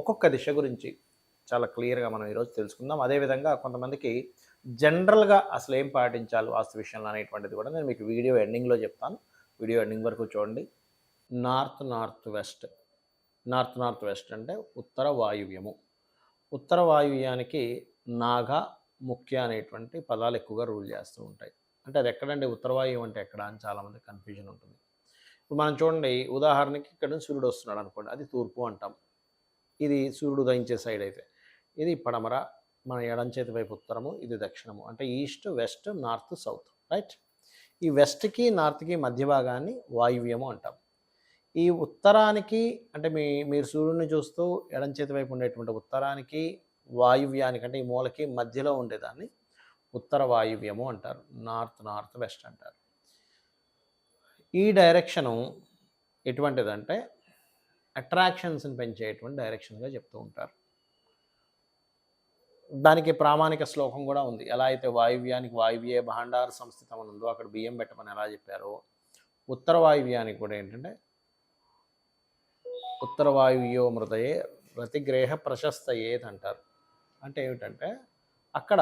ఒక్కొక్క దిశ గురించి చాలా క్లియర్గా మనం ఈరోజు తెలుసుకుందాం. అదేవిధంగా కొంతమందికి జనరల్గా అసలు ఏం పాటించాలి వాస్తు విషయంలో అనేటువంటిది కూడా నేను మీకు వీడియో ఎండింగ్లో చెప్తాను. వీడియో ఎండింగ్ వరకు చూడండి. North north west. North north west అంటే ఉత్తర వాయువ్యము. ఉత్తర వాయువ్యానికి నాగా ముఖ్య అనేటువంటి పదాలు ఎక్కువగా రూల్ చేస్తూ ఉంటాయి. అంటే అది ఎక్కడండి? ఉత్తర వాయువు అంటే ఎక్కడ అని చాలామంది కన్ఫ్యూజన్ ఉంటుంది. ఇప్పుడు మనం చూడండి ఉదాహరణకి ఇక్కడ నుంచి సూర్యుడు వస్తున్నాడు అనుకోండి అది తూర్పు అంటాం. ఇది సూర్యుడు ఉదయించే సైడ్ అయితే. ఇది పడమర మన ఎడం చేతి వైపు ఉత్తరము ఇది దక్షిణము. అంటే east west north south. Right? ఈ వెస్ట్కి నార్త్కి మధ్య భాగాన్ని వాయువ్యము అంటాం. ఈ ఉత్తరానికి అంటే మీ మీరు సూర్యుడిని చూస్తూ ఎడం చేతి వైపు ఉండేటువంటి ఉత్తరానికి వాయువ్యానికి అంటే ఈ మూలకి మధ్యలో ఉండేదాన్ని ఉత్తర వాయువ్యము అంటారు. నార్త్ నార్త్ వెస్ట్ అంటారు. ఈ డైరెక్షను ఎటువంటిదంటే అట్రాక్షన్స్ని పెంచేటువంటి డైరెక్షన్గా చెప్తూ ఉంటారు. దానికి ప్రామాణిక శ్లోకం కూడా ఉంది. ఎలా అయితే వాయువ్యానికి వాయువ్యే భాండార సంస్థితం అని ఉందో అక్కడ బియ్యం పెట్టమని ఎలా చెప్పారో ఉత్తర వాయువ్యానికి కూడా ఏంటంటే ఉత్తర వాయువ్యో మృతయే ప్రతిగ్రేహ ప్రశస్తయేత్ అంటారు. అంటే ఏమిటంటే అక్కడ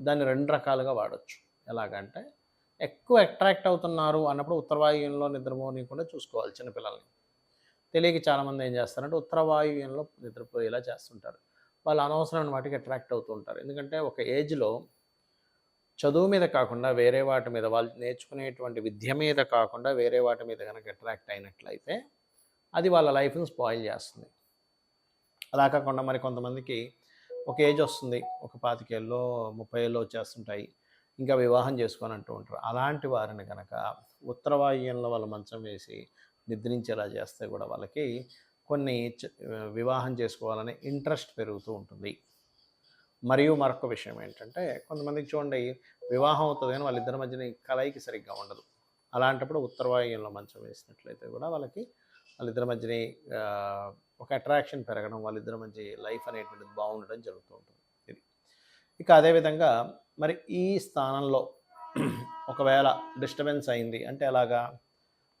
దాన్ని రెండు రకాలుగా వాడచ్చు. ఎలాగంటే ఎక్కువ అట్రాక్ట్ అవుతున్నారు అన్నప్పుడు ఉత్తర వాయువ్యంలో కూడా చూసుకోవాలి చిన్నపిల్లల్ని. తెలియక చాలామంది ఏం చేస్తారంటే ఉత్తర వాయువ్యంలో నిద్రపోయేలా చేస్తుంటారు. వాళ్ళు అనవసరమైన వాటికి అట్రాక్ట్ అవుతూ ఉంటారు. ఎందుకంటే ఒక ఏజ్లో చదువు మీద కాకుండా వేరే వాటి మీద వాళ్ళు నేర్చుకునేటువంటి విద్య మీద కాకుండా వేరే వాటి మీద కనుక అట్రాక్ట్ అయినట్లయితే అది వాళ్ళ లైఫ్ని స్పాయిల్ చేస్తుంది. అలా కాకుండా మరి కొంతమందికి ఒక ఏజ్ వస్తుంది. ఒక పాతికేళ్ళలో ముప్పై ఏళ్ళు వచ్చేస్తుంటాయి. ఇంకా వివాహం చేసుకొని అంటూ ఉంటారు. అలాంటి వారిని కనుక ఉత్తర వాళ్ళ వాళ్ళు మంచం వేసి నిద్రించేలా చేస్తే కూడా వాళ్ళకి కొన్ని వివాహం చేసుకోవాలనే ఇంట్రెస్ట్ పెరుగుతూ ఉంటుంది. మరియు మరొక విషయం ఏంటంటే కొంతమందికి చూడండి వివాహం అవుతుంది కానీ వాళ్ళిద్దరి మధ్యన కలయికి సరిగ్గా ఉండదు. అలాంటప్పుడు ఉత్తరవాయుల్లో మంచం వేసినట్లయితే కూడా వాళ్ళకి వాళ్ళిద్దరి మధ్యన ఒక అట్రాక్షన్ పెరగడం వాళ్ళిద్దరి మధ్య లైఫ్ అనేటువంటిది బాగుండడం జరుగుతూ ఉంటుంది. ఇది. ఇక అదేవిధంగా మరి ఈ స్థానంలో ఒకవేళ డిస్టర్బెన్స్ అయింది అంటే అలాగా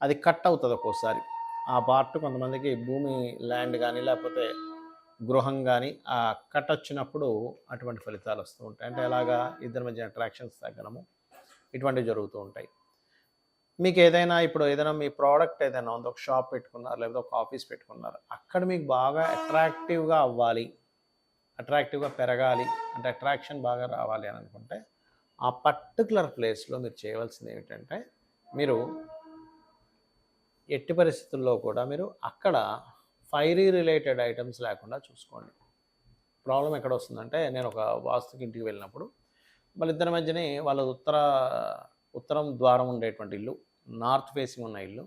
అది కట్ అవుతుంది ఒక్కోసారి. ఆ పార్ట్ కొంతమందికి భూమి ల్యాండ్ కానీ లేకపోతే గృహం కానీ ఆ కట్ వచ్చినప్పుడు అటువంటి ఫలితాలు వస్తూ ఉంటాయి. అంటే ఎలాగా ఇద్దరి మధ్య అట్రాక్షన్స్ తగ్గడము ఇటువంటివి జరుగుతూ ఉంటాయి. మీకు ఏదైనా ఇప్పుడు ఏదైనా మీ ప్రోడక్ట్ ఏదైనా ఉందో ఒక షాప్ పెట్టుకున్నారు లేకపోతే ఒక ఆఫీస్ పెట్టుకున్నారు అక్కడ మీకు బాగా అట్రాక్టివ్గా అవ్వాలి అట్రాక్టివ్గా పెరగాలి అంటే అట్రాక్షన్ బాగా రావాలి అని అనుకుంటే ఆ పర్టికులర్ ప్లేస్లో మీరు చేయవలసింది ఏమిటంటే మీరు ఎట్టి పరిస్థితుల్లో కూడా మీరు అక్కడ ఫైరీ రిలేటెడ్ ఐటమ్స్ లేకుండా చూసుకోండి. ప్రాబ్లం ఎక్కడ వస్తుందంటే నేను ఒక వాస్తుకి ఇంటికి వెళ్ళినప్పుడు వాళ్ళిద్దరి మధ్యనే వాళ్ళ ఉత్తర ఉత్తరం ద్వారం ఉండేటువంటి ఇల్లు నార్త్ ఫేసింగ్ ఉన్న ఇల్లు.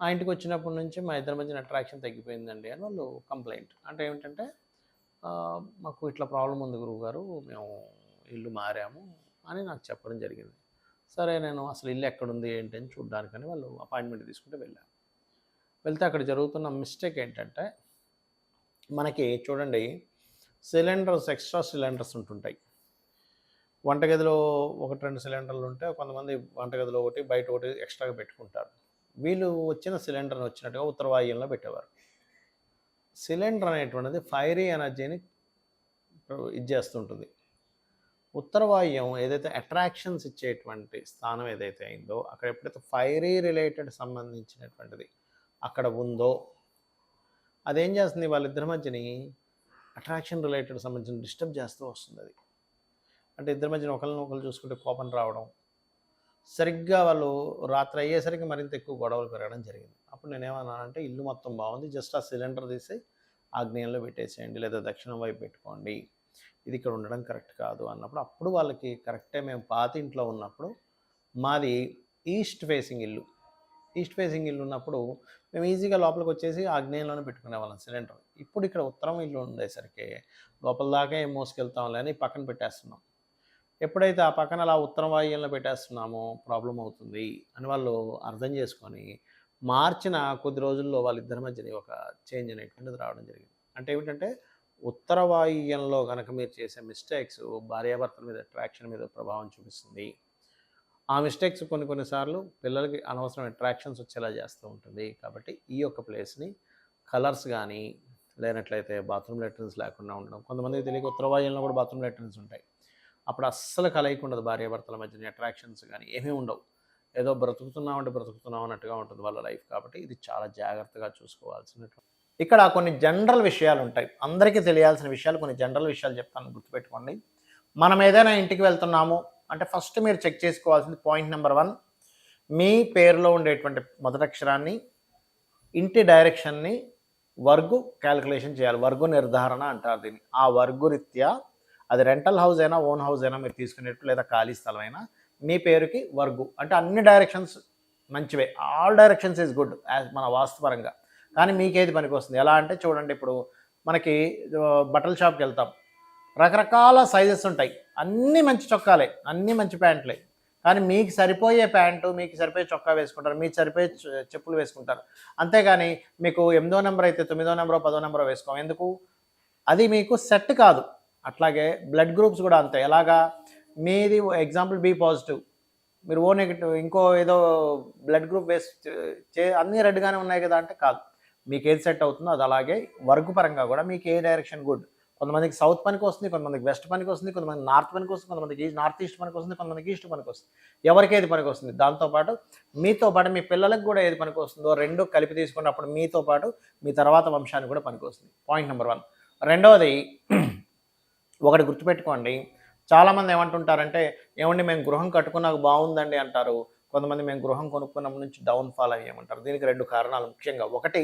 ఆ ఇంటికి వచ్చినప్పటి నుంచి మా ఇద్దరి మధ్యన అట్రాక్షన్ తగ్గిపోయిందండి అని వాళ్ళు కంప్లైంట్ అంటే ఏమిటంటే మాకు ఇట్లా ప్రాబ్లం ఉంది గురువు గారు మేము ఇల్లు మారాము అని నాకు చెప్పడం జరిగింది. సరే నేను అసలు ఇల్లు ఎక్కడుంది ఏంటి అని చూడడానికని వాళ్ళు అపాయింట్మెంట్ తీసుకుంటే వెళ్ళాను వెళ్తే అక్కడ జరుగుతున్న మిస్టేక్ ఏంటంటే మనకి చూడండి సిలిండర్స్ ఎక్స్ట్రా సిలిండర్స్ ఉంటుంటాయి. వంటగదిలో ఒకటి రెండు సిలిండర్లు ఉంటే కొంతమంది వంటగదిలో ఒకటి బయట ఒకటి ఎక్స్ట్రాగా పెట్టుకుంటారు. వీళ్ళు వచ్చిన సిలిండర్ని వచ్చినట్టుగా ఉత్తరవాయుల్లో పెట్టేవారు. సిలిండర్ అనేటువంటిది ఫైరీ ఎనర్జీని ఇది చేస్తుంటుంది. ఉత్తరవాయుం ఏదైతే అట్రాక్షన్స్ ఇచ్చేటువంటి స్థానం ఏదైతే అయిందో అక్కడ ఎప్పుడైతే ఫైరీ రిలేటెడ్ సంబంధించినటువంటిది అక్కడ ఉందో అదేం చేస్తుంది? వాళ్ళిద్దరి మధ్యని అట్రాక్షన్ రిలేటెడ్ సంబంధించిన డిస్టర్బ్ చేస్తూ వస్తుంది అది. అంటే ఇద్దరి మధ్యన ఒకరిని ఒకరు చూసుకుంటే కోపం రావడం సరిగ్గా వాళ్ళు రాత్రి అయ్యేసరికి మరింత ఎక్కువ గొడవలు పెరగడం జరిగింది. అప్పుడు నేనేమన్నానంటే ఇల్లు మొత్తం బాగుంది జస్ట్ ఆ సిలిండర్ తీసి ఆగ్నేయంలో పెట్టేసేయండి లేదా దక్షిణం వైపు పెట్టుకోండి. ఇది ఇక్కడ ఉండడం కరెక్ట్ కాదు అన్నప్పుడు అప్పుడు వాళ్ళకి కరెక్టే మేము పాత ఇంట్లో ఉన్నప్పుడు మాది ఈస్ట్ ఫేసింగ్ ఇల్లు. ఈస్ట్ ఫేసింగ్ ఇల్లు ఉన్నప్పుడు మేము ఈజీగా లోపలికి వచ్చేసి ఆగ్నేయంలోనే పెట్టుకునే వాళ్ళం సిలిండర్. ఇప్పుడు ఇక్కడ ఉత్తరం ఇల్లు ఉండేసరికి లోపల దాకా ఏం మోసుకెళ్తాంలే అని పక్కన పెట్టేస్తున్నాం. ఎప్పుడైతే ఆ పక్కన అలా ఉత్తరం వాయువ్యంలో పెట్టేస్తున్నామో ప్రాబ్లం అవుతుంది అని వాళ్ళు అర్థం చేసుకొని మార్చిన కొద్ది రోజుల్లో వాళ్ళిద్దరి మధ్యన ఒక చేంజ్ అనేటువంటిది రావడం జరిగింది. అంటే ఏమిటంటే ఉత్తర వాయువ్యంలో కనుక మీరు చేసే మిస్టేక్స్ భార్యాభర్తల మీద అట్రాక్షన్ మీద ప్రభావం చూపిస్తుంది. ఆ మిస్టేక్స్ కొన్ని కొన్నిసార్లు పిల్లలకి అనవసరం అట్రాక్షన్స్ వచ్చేలా చేస్తూ ఉంటుంది. కాబట్టి ఈ యొక్క ప్లేస్ని కలర్స్ కానీ లేనట్లయితే బాత్రూమ్ లెటర్న్స్ లేకుండా ఉండడం. కొంతమందికి తెలియక ఉత్తర వాయువ్యంలో కూడా బాత్రూమ్ లెటర్న్స్ ఉంటాయి. అప్పుడు అస్సలు కలయిక ఉండదు భార్యాభర్తల మధ్యన అట్రాక్షన్స్ కానీ ఏమీ ఉండవు. ఏదో బ్రతుకుతున్నాం అంటే బ్రతుకుతున్నాం అన్నట్టుగా ఉంటుంది వాళ్ళ లైఫ్. కాబట్టి ఇది చాలా జాగ్రత్తగా చూసుకోవాల్సినటువంటి ఇక్కడ కొన్ని జనరల్ విషయాలు ఉంటాయి. అందరికీ తెలియాల్సిన విషయాలు కొన్ని జనరల్ విషయాలు చెప్తాను గుర్తుపెట్టుకోండి. మనం ఏదైనా ఇంటికి వెళ్తున్నాము అంటే ఫస్ట్ మీరు చెక్ చేసుకోవాల్సింది పాయింట్ నెంబర్ వన్ మీ పేరులో ఉండేటువంటి మొదటి అక్షరాన్ని ఇంటి డైరెక్షన్ని వర్గు క్యాలిక్యులేషన్ చేయాలి. వర్గు నిర్ధారణ అంటారు దీన్ని. ఆ వర్గు రీత్యా అది రెంటల్ హౌస్ అయినా ఓన్ హౌస్ అయినా మీరు తీసుకునేట్టు లేదా ఖాళీ స్థలం అయినా మీ పేరుకి వర్గు. అంటే అన్ని డైరెక్షన్స్ మంచివే. All directions is good as మన వాస్తుపరంగా కానీ మీకేది పనికి వస్తుంది ఎలా అంటే చూడండి ఇప్పుడు మనకి బట్టల షాప్కి వెళ్తాం. రకరకాల సైజెస్ ఉంటాయి. అన్నీ మంచి చొక్కాలే అన్నీ మంచి ప్యాంట్లే. కానీ మీకు సరిపోయే ప్యాంటు మీకు సరిపోయే చొక్కా వేసుకుంటారు మీకు సరిపోయే చెప్పులు వేసుకుంటారు. అంతేగాని మీకు ఎనిమిదో నెంబర్ అయితే తొమ్మిదో నెంబరో పదో నెంబరో వేసుకోం. ఎందుకు? అది మీకు సెట్ కాదు. అట్లాగే బ్లడ్ గ్రూప్స్ కూడా అంతే. ఎలాగా? మీది ఎగ్జాంపుల్ బి పాజిటివ్. మీరు ఓ నెగిటివ్ ఇంకో ఏదో బ్లడ్ గ్రూప్ వేసి చే అన్నీ రెడ్గానే ఉన్నాయి కదా అంటే కాదు. మీకు ఏది సెట్ అవుతుందో అది అలాగే వర్క్ పరంగా కూడా మీకు ఏ డైరెక్షన్ గుడ్ కొంతమందికి సౌత్ పనికి వస్తుంది కొంతమందికి వెస్ట్ పనికి వస్తుంది కొంతమంది నార్త్ పనికి వస్తుంది కొంతమందికి నార్త్ ఈస్ట్ పనికి వస్తుంది కొంతమందికి ఈస్ట్ పనికి వస్తుంది. ఎవరికి ఏది పనికి వస్తుంది? దాంతోపాటు మీతో పాటు మీ పిల్లలకు కూడా ఏది పనికి వస్తుందో రెండు కలిపి తీసుకున్నప్పుడు మీతో పాటు మీ తర్వాత వంశానికి కూడా పనికి వస్తుంది. పాయింట్ నెంబర్ వన్ రెండవది ఒకటి గుర్తుపెట్టుకోండి. చాలామంది ఏమంటుంటారంటే ఏమండి మేము గృహం కట్టుకున్నాక బాగుందండి అంటారు. కొంతమంది మేము గృహం కొనుక్కున్న నుంచి డౌన్ ఫాల్ దీనికి రెండు కారణాలు ముఖ్యంగా. ఒకటి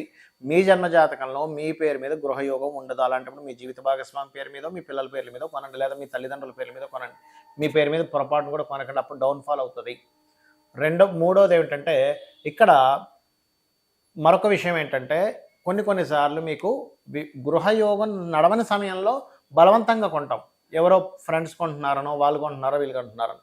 మీ జన్మ జాతకంలో మీ పేరు మీద గృహయోగం ఉండదు. అలాంటప్పుడు మీ జీవిత భాగస్వామి పేరు మీద మీ పిల్లల పేర్ల మీద కొనండి. లేదా మీ తల్లిదండ్రుల పేర్ల మీద కొనండి. మీ పేరు మీద పొరపాటును కూడా కొనకండి. అప్పుడు డౌన్ ఫాల్ అవుతుంది. రెండో మూడోది ఏమిటంటే ఇక్కడ మరొక విషయం ఏంటంటే కొన్ని కొన్నిసార్లు మీకు గృహయోగం నడవని సమయంలో బలవంతంగా కొంటాం. ఎవరో ఫ్రెండ్స్ కొంటున్నారనో వాళ్ళు కొంటున్నారో వీళ్ళు కొంటున్నారనో.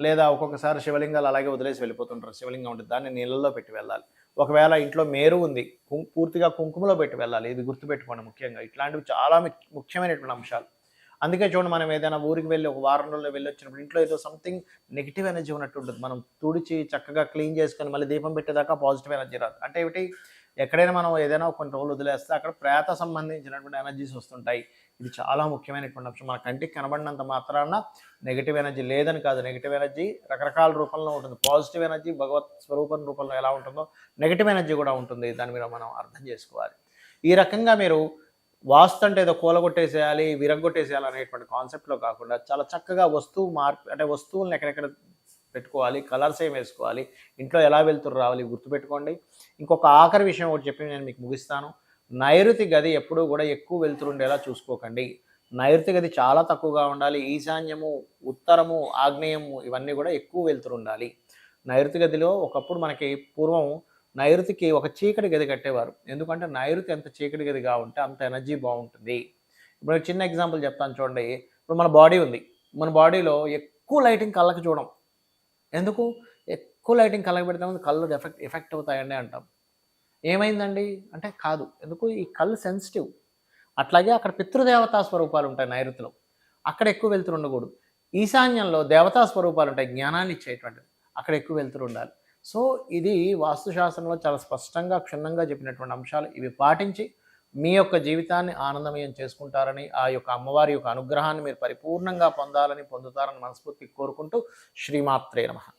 లేదా ఒక్కొక్కసారి శివలింగాలు అలాగే వదిలేసి వెళ్ళిపోతుంటారు. శివలింగం ఉంటుంది దాన్ని నీళ్ళల్లో పెట్టి వెళ్ళాలి. ఒకవేళ ఇంట్లో మేరు ఉంది పూర్తిగా కుంకుమలో పెట్టి వెళ్ళాలి. ఇది గుర్తుపెట్టుకోండి ముఖ్యంగా. ఇట్లాంటివి చాలా ముఖ్యమైనటువంటి అంశాలు. అందుకే చూడండి మనం ఏదైనా ఊరికి వెళ్ళి ఒక వారం రోజుల్లో వెళ్ళి వచ్చినప్పుడు ఇంట్లో ఏదో సంథింగ్ నెగిటివ్ ఎనర్జీ ఉన్నట్టు ఉంటుంది. మనం తుడిచి చక్కగా క్లీన్ చేసుకొని మళ్ళీ దీపం పెట్టేదాకా పాజిటివ్ ఎనర్జీ రాదు. అంటే ఏమిటి? ఎక్కడైనా మనం ఏదైనా కొన్ని రోజులు వదిలేస్తే అక్కడ ప్రేత సంబంధించినటువంటి ఎనర్జీస్ వస్తుంటాయి. ఇది చాలా ముఖ్యమైనటువంటి అంశం. మన కంటికి కనబడినంత మాత్రాన నెగిటివ్ ఎనర్జీ లేదని కాదు. నెగిటివ్ ఎనర్జీ రకరకాల రూపంలో ఉంటుంది. పాజిటివ్ ఎనర్జీ భగవత్ స్వరూపం రూపంలో ఎలా ఉంటుందో నెగిటివ్ ఎనర్జీ కూడా ఉంటుంది. దాని మీద మనం అర్థం చేసుకోవాలి. ఈ రకంగా మీరు వాస్తు అంటే ఏదో కూలగొట్టేసేయాలి విరగొట్టేసేయాలి అనేటువంటి కాన్సెప్ట్లో కాకుండా చాలా చక్కగా వస్తువు మార్పు అంటే వస్తువులను ఎక్కడెక్కడ పెట్టుకోవాలి కలర్స్ ఏం వేసుకోవాలి ఇంట్లో ఎలా వెళ్తురు రావాలి గుర్తుపెట్టుకోండి. ఇంకొక ఆఖరి విషయం ఒకటి చెప్పి నేను మీకు ముగిస్తాను. నైరుతి గది ఎప్పుడూ కూడా ఎక్కువ వెళ్తుండేలా చూసుకోకండి. నైరుతి గది చాలా తక్కువగా ఉండాలి. ఈశాన్యము ఉత్తరము ఆగ్నేయము ఇవన్నీ కూడా ఎక్కువ వెళ్తురు ఉండాలి. నైరుతి గదిలో ఒకప్పుడు మనకి పూర్వం నైరుతికి ఒక చీకటి గది కట్టేవారు. ఎందుకంటే నైరుతి ఎంత చీకటి గదిగా ఉంటే అంత ఎనర్జీ బాగుంటుంది. ఇప్పుడు చిన్న ఎగ్జాంపుల్ చెప్తాను చూడండి. ఇప్పుడు మన బాడీ ఉంది. మన బాడీలో ఎక్కువ లైటింగ్ కళ్ళకి చూడం. ఎందుకు? ఎక్కువ లైటింగ్ కళ్ళకి పెడితే కళ్ళు ఎఫెక్ట్ ఎఫెక్ట్ అవుతాయండి అంటాం. ఏమైందండి? అంటే కాదు. ఎందుకు? ఈ కళ్ళు సెన్సిటివ్ అట్లాగే అక్కడ పితృదేవతా స్వరూపాలు ఉంటాయి నైరుతిలో. అక్కడ ఎక్కువ వెళ్తురు ఉండకూడదు. ఈశాన్యంలో దేవతా స్వరూపాలు ఉంటాయి జ్ఞానాన్ని ఇచ్చేటువంటిది అక్కడ ఎక్కువ వెళ్తురు ఉండాలి. సో ఇది వాస్తుశాస్త్రంలో చాలా స్పష్టంగా క్షుణ్ణంగా చెప్పినటువంటి అంశాలు. ఇవి పాటించి మీ యొక్క జీవితాన్ని ఆనందమయం చేసుకుంటారని ఆ యొక్క అమ్మవారి యొక్క అనుగ్రహాన్ని మీరు పరిపూర్ణంగా పొందాలని పొందుతారని మనస్ఫూర్తి కోరుకుంటూ శ్రీమాత్రే నమ.